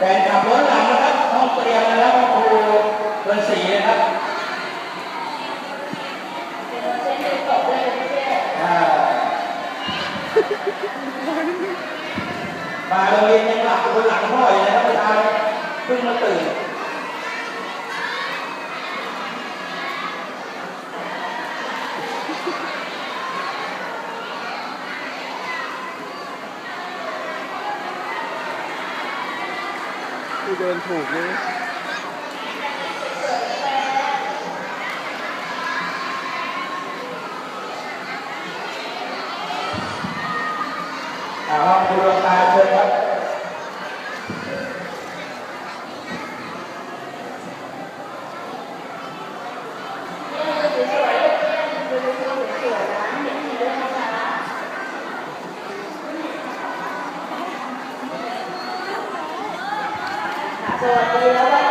แฟนขับรถหลังนะครับห้องเตรียมนะครับห้องครูเบอร์สี่นะครับมาโรงเรียนยังหลับคนหลังพ่ออยู่นะครับเมื่อเช้าเพิ่งมาตื่น กูเดินถูกเลยอ่าห้องครูดวงตาเชิญครับ สวัสดีแล้ว